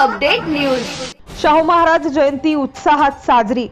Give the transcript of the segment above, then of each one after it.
News. Shahu Maharaj जयंती उत्साहात साजरी.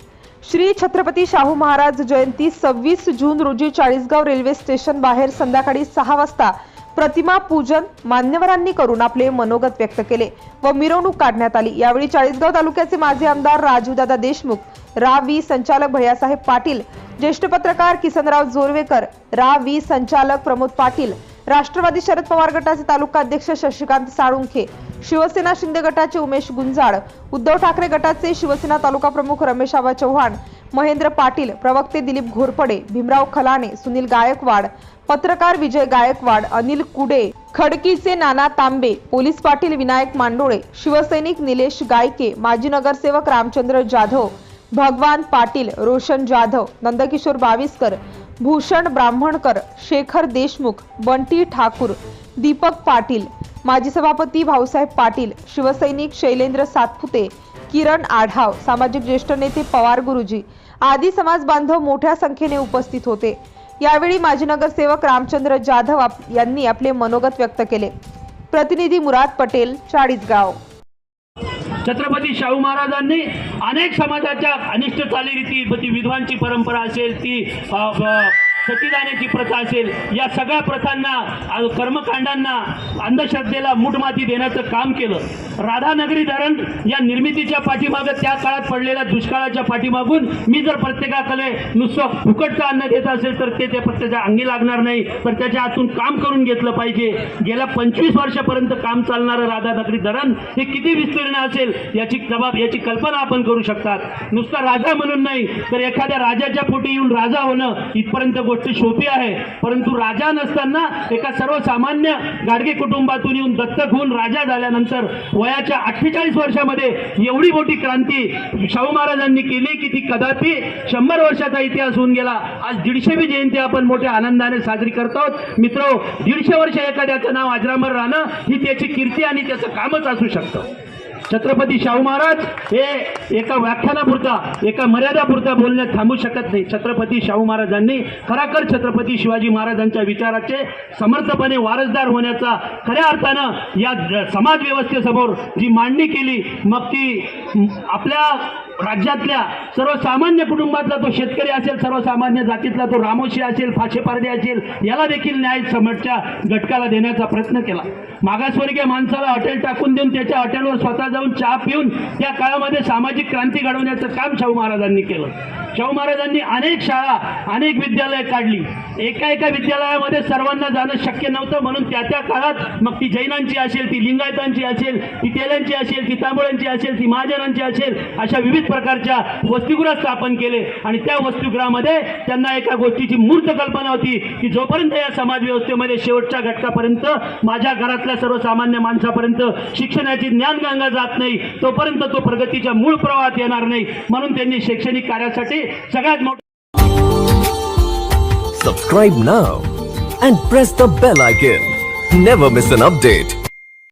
श्री छत्रपती शाहू महाराज जयंती सव्वीस जून रोजी चाळीसगाव रेल्वे स्टेशन बाहेर संध्याकाळी सहा वाजता प्रतिमा पूजन मान्यवरांनी करून आपले मनोगत व्यक्त केले व मिरवणूक काढण्यात आली. यावेळी चाळीसगाव तालुक्याचे माजी आमदार राजूदादा देशमुख रा वी संचालक भैयासाहेब पाटील ज्येष्ठ पत्रकार किसनराव जोरवेकर रा वी संचालक प्रमोद पाटील राष्ट्रवादी शरद पवार गटाचे तालुका अध्यक्ष शशिकांत साळुंखे शिवसेना शिंदे गटाचे उमेश गुंजाळ उद्धव ठाकरे गटाचे शिवसेना तालुका प्रमुख रमेश आबा चव्हाण महेंद्र पाटील प्रवक्ते दिलीप घोरपडे भीमराव खलाने सुनील गायकवाड पत्रकार विजय गायकवाड अनिल कुडे खडकीचे नाना तांबे पोलीस पाटील विनायक मांडोळे शिवसैनिक निलेश गायके माजी नगरसेवक रामचंद्र जाधव भगवान पाटील रोशन जाधव नंदकिशोर बाविस्कर भूषण ब्राह्मणकर शेखर देशमुख बंटी ठाकूर दीपक पाटील माजी सभापती भाऊसाहेब पाटील शिवसैनिक शैलेंद्र सातपुते किरण आढाव सामाजिक ज्येष्ठ नेते पवार गुरुजी आदी समाज बांधव मोठ्या संख्येने उपस्थित होते. यावेळी माजी नगरसेवक रामचंद्र जाधव आप- यांनी आपले मनोगत व्यक्त केले. प्रतिनिधी मुराद पटेल चाळीसगाव. छत्रपती शाहू महाराजांनी अनेक समाजाच्या अनिष्ट चालीरीती व विधवांची परंपरा असेल ती सती अ, सतीदानाची प्रथा असेल या सगळ्या प्रथांना कर्मकांडांना अंधश्रद्धेला मूठमाती देण्याचं काम केलं. राधानगरी धरण या निर्मितीच्या पाठीमागं त्या काळात पडलेल्या दुष्काळाच्या पाठीमागून मी जर प्रत्येकाकडे नुसतं फुकटचं अन्न देत असेल तर ते ते प्रत्येकाच्या अंगी लागणार नाही. तर त्याच्या हातून काम करून घेतलं पाहिजे. गेल्या पंचवीस वर्षापर्यंत काम चालणारं राधानगरी धरण हे किती विस्तीर्ण असेल याची जबाब याची कल्पना आपण करू शकतात. नुसता राजा म्हणून नाही तर एखाद्या राजाच्या पोटी येऊन राजा होणं इथपर्यंत गोष्ट सोपी आहे परंतु राजा नसताना एका सर्वसामान्य गाडगे कुटुंबातून येऊन दत्तक होऊन राजा झाल्यानंतर वयाच्या अठ्ठेचाळीस वर्षामध्ये एवढी मोठी क्रांती शाहू महाराजांनी केली की ती कदापि शंभर वर्षाचा इतिहास होऊन गेला. आज दीडशेवी जयंती आपण मोठ्या आनंदाने साजरी करतो मित्र दीडशे वर्ष एखाद्याचं नाव अजरामर राहणं ही त्याची कीर्ती आणि त्याचं कामच असू शकतं. छत्रपती शाहू महाराज हे एका व्याख्यानापुरता एका मर्यादापुरता बोलण्यात थांबू शकत नाही. छत्रपती शाहू महाराजांनी खराखर छत्रपती शिवाजी महाराजांच्या विचाराचे समर्थपणे वारसदार होण्याचा खऱ्या अर्थानं या ज- समाज व्यवस्थेसमोर जी मांडणी केली मग ती आपल्या राज्यातल्या सर्वसामान्य कुटुंबातला तो शेतकरी असेल सर्वसामान्य जातीतला तो रामोशी असेल फाशेपारडे असेल याला देखील न्याय समजच्या घटकाला देण्याचा प्रयत्न केला. मागासवर्गीय माणसाला हॉटेल टाकून देऊन त्याच्या हॉटेलवर स्वतः जाऊन चहा पिऊन त्या काळामध्ये सामाजिक क्रांती घडवण्याचं काम शाहू महाराजांनी केलं. शाहू महाराजांनी अनेक शाळा अनेक विद्यालय काढली. एका एका विद्यालयामध्ये सर्वांना जाणं शक्य नव्हतं म्हणून त्या त्या काळात मग ती जैनांची असेल ती लिंगायतांची असेल ती तेल्यांची असेल ती तांबोळ्यांची असेल ती महाजनांची असेल अशा विविध प्रकारच्या वस्तुगृह स्थापन केले. आणि त्या वस्तुगृहामध्ये त्यांना एका गोष्टीची मूर्त कल्पना होती की जोपर्यंत या समाज व्यवस्थेमध्ये शेवटच्या घटकापर्यंत माझ्या घरातल्या सर्वसामान्य माणसापर्यंत शिक्षणाची ज्ञानगंगा जात नाही तोपर्यंत तो प्रगतीच्या मूळ प्रवाहात येणार नाही म्हणून त्यांनी शैक्षणिक कार्यासाठी सगळ्यात मोठं Subscribe now and press the bell icon. Never miss an update.